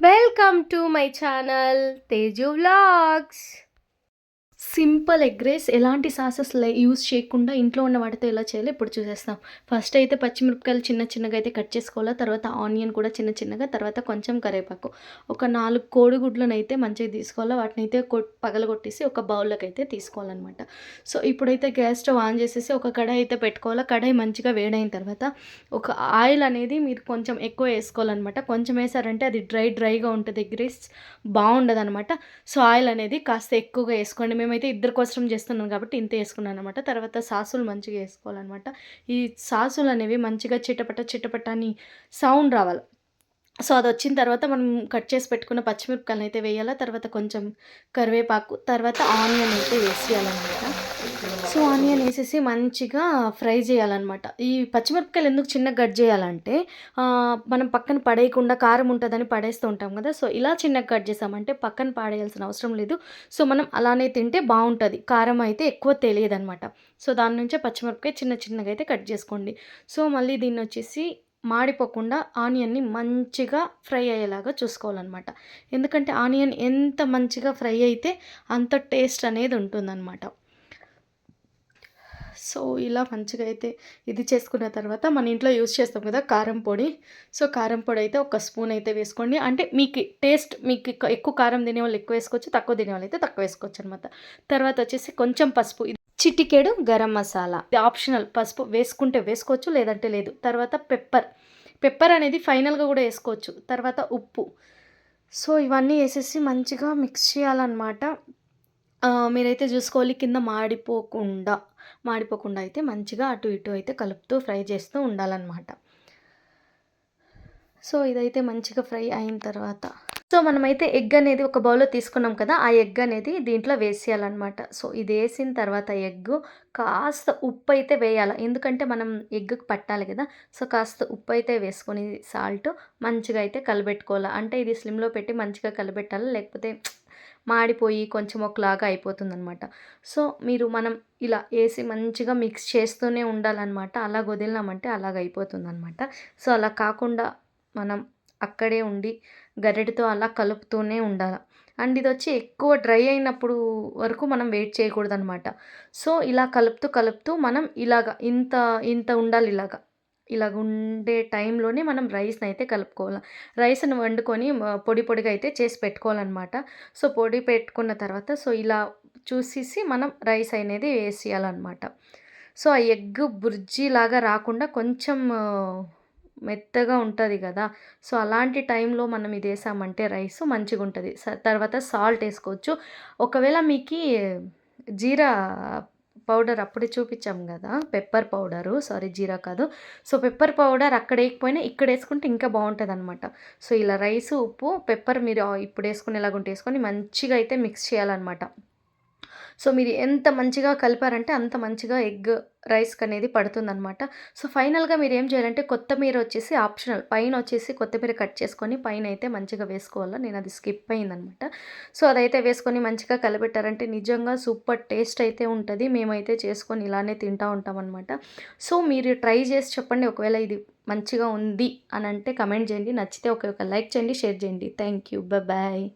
Welcome to my channel Teju vlogs simple egg rice ఎలాంటి sauces use చేయకుండా ఇంట్లో ఉన్న వాటితో ఎలా చేయాలో ఇప్పుడు చూసేస్తాం. ఫస్ట్ అయితే పచ్చిమిరపకాయలు చిన్న చిన్నగా అయితే కట్ చేసుకోవాలా తర్వాత ఆనియన్ కూడా చిన్న చిన్నగా తర్వాత కొంచెం కరివేపాకు. ఒక నాలుగు కోడిగుడ్లను అయితే మంచిగా తీసుకోవాలా వాటిని అయితే పగలగొట్టేసి ఒక బౌల్లోకి అయితే తీసుకోవాలన్నమాట. సో ఇప్పుడైతే గ్యాస్ స్టవ్ ఆన్ చేసేసి ఒక కడాయి అయితే పెట్టుకోవాలా కడాయి మంచిగా వేడైన తర్వాత ఒక ఆయిల్ అనేది మీరు కొంచెం ఎక్కువ వేసుకోవాలన్నమాట. కొంచెం వేసారంటే అది డ్రై డ్రైగా ఉంటుంది ఎగ్ రైస్ బాగుండదు అనమాట సో ఆయిల్ అనేది కాస్త ఎక్కువగా వేసుకోండి. మేమైతే ఇద్దరి కోసం చేస్తున్నాను కాబట్టి ఇంత వేసుకున్నాను అనమాట తర్వాత సాసులు మంచిగా వేసుకోవాలన్నమాట. ఈ సాసులు అనేవి మంచిగా చిటపట చిటపట అని సౌండ్ రావాలి. సో అది వచ్చిన తర్వాత మనం కట్ చేసి పెట్టుకున్న పచ్చిమిరపకాయలు అయితే వేయాలా? తర్వాత కొంచెం కరివేపాకు తర్వాత ఆనియన్ అయితే వేసేయాలన్నమాట. సో ఆనియన్ వేసేసి మంచిగా ఫ్రై చేయాలన్నమాట. ఈ పచ్చిమిరపకాయలు ఎందుకు చిన్నగా కట్ చేయాలంటే మనం పక్కన పడేయకుండా కారం ఉంటుందని పడేస్తూ ఉంటాం కదా? సో ఇలా చిన్నగా కట్ చేసామంటే పక్కన పాడేయాల్సిన అవసరం లేదు. సో మనం అలానే తింటే బాగుంటుంది. కారం అయితే ఎక్కువ తెలియదు అనమాట సో దాని నుంచే పచ్చిమిరపకాయ చిన్న చిన్నగా అయితే కట్ చేసుకోండి. సో మళ్ళీ దీన్ని వచ్చేసి మాడిపోకుండా ఆనియన్ని మంచిగా ఫ్రై అయ్యేలాగా చూసుకోవాలన్నమాట. ఎందుకంటే ఆనియన్ ఎంత మంచిగా ఫ్రై అయితే అంత టేస్ట్ అనేది ఉంటుందన్నమాట. సో ఇలా మంచిగా అయితే ఇది చేసుకున్న తర్వాత మన ఇంట్లో యూస్ చేస్తాం కదా కారం పొడి. సో కారం పొడి అయితే ఒక స్పూన్ అయితే వేసుకోండి. అంటే మీకు టేస్ట్ మీకు ఎక్కువ కారం తినే వాళ్ళు ఎక్కువ వేసుకోవచ్చు తక్కువ తినే వాళ్ళు అయితే తక్కువ వేసుకోవచ్చు అనమాట తర్వాత వచ్చేసి కొంచెం పసుపు. చిటికెడు గరం మసాలా. ఇది ఆప్షనల్. పసుపు వేసుకుంటే వేసుకోవచ్చు లేదంటే లేదు. తర్వాత పెప్పర్. పెప్పర్ అనేది ఫైనల్గా కూడా వేసుకోవచ్చు. తర్వాత ఉప్పు. సో ఇవన్నీ వేసేసి మంచిగా మిక్స్ చేయాలన్నమాట. మీరైతే చూసుకోవాలి కింద మాడిపోకుండా. మాడిపోకుండా అయితే మంచిగా అటు ఇటు అయితే కలుపుతూ ఫ్రై చేస్తూ ఉండాలన్నమాట. సో ఇదైతే మంచిగా ఫ్రై అయిన తర్వాత సో మనమైతే ఎగ్ అనేది ఒక బౌల్లో తీసుకున్నాం కదా ఆ ఎగ్ అనేది దీంట్లో వేసేయాలన్నమాట. సో ఇది వేసిన తర్వాత ఎగ్ కాస్త ఉప్పు అయితే వేయాలి. ఎందుకంటే మనం ఎగ్కి పట్టాలి కదా సో కాస్త ఉప్పు అయితే వేసుకొని సాల్ట్ మంచిగా అయితే కలబెట్టుకోవాలి. అంటే ఇది స్లిమ్లో పెట్టి మంచిగా కలబెట్టాలి లేకపోతే మాడిపోయి కొంచెం ఒకలాగా అయిపోతుంది అనమాట సో మీరు మనం ఇలా వేసి మంచిగా మిక్స్ చేస్తూనే ఉండాలన్నమాట. అలా వదిలినామంటే అలాగ అయిపోతుంది అనమాట సో అలా కాకుండా మనం అక్కడే ఉండి గరిటెతో అలా కలుపుతూనే ఉండాలి. అండ్ ఇది వచ్చి ఎక్కువ డ్రై అయినప్పుడు వరకు మనం వెయిట్ చేయకూడదు అనమాట సో ఇలా కలుపుతూ కలుపుతూ మనం ఇలాగ ఇంత ఇంత ఉండాలి ఇలాగ. ఇలాగ ఉండే టైంలోనే మనం రైస్ని అయితే కలుపుకోవాలి. రైస్ని వండుకొని పొడి పొడిగా అయితే చేసి పెట్టుకోవాలన్నమాట. సో పొడి పెట్టుకున్న తర్వాత సో ఇలా చూసేసి మనం రైస్ అనేది వేసేయాలన్నమాట. సో ఆ ఎగ్ బుర్జీ లాగా రాకుండా కొంచెం మెత్తగా ఉంటుంది కదా. సో అలాంటి టైంలో మనం ఇది వేసామంటే రైస్ మంచిగా ఉంటుంది తర్వాత సాల్ట్ వేసుకోవచ్చు. ఒకవేళ మీకు జీరా పౌడర్ అప్పుడే చూపించాం కదా. Pepper powder. సారీ జీరా కాదు. సో పెప్పర్ పౌడర్ అక్కడ వేయకపోయినా ఇక్కడ వేసుకుంటే ఇంకా బాగుంటుంది అనమాట సో ఇలా రైస్ ఉప్పు పెప్పర్ మీరు ఇప్పుడు వేసుకునేలాగుంటే వేసుకొని మంచిగా అయితే మిక్స్ చేయాలన్నమాట. సో మీరు ఎంత మంచిగా కలిపారంటే అంత మంచిగా ఎగ్ రైస్కి అనేది పడుతుందన్నమాట. సో ఫైనల్గా మీరు ఏం చేయాలంటే కొత్తిమీర వచ్చేసి ఆప్షనల్. పైన వచ్చేసి కొత్తిమీర కట్ చేసుకొని పైన అయితే మంచిగా వేసుకోవాలా? నేను అది స్కిప్ అయిందనమాట సో అదైతే వేసుకొని మంచిగా కలిపెట్టారంటే నిజంగా సూపర్ టేస్ట్ అయితే ఉంటుంది. మేమైతే చేసుకొని ఇలానే తింటూ ఉంటాం అనమాట సో మీరు ట్రై చేసి చెప్పండి. ఒకవేళ ఇది మంచిగా ఉంది అని అంటే కమెంట్ చేయండి. నచ్చితే ఒక లైక్ చేయండి షేర్ చేయండి. Thank you bye.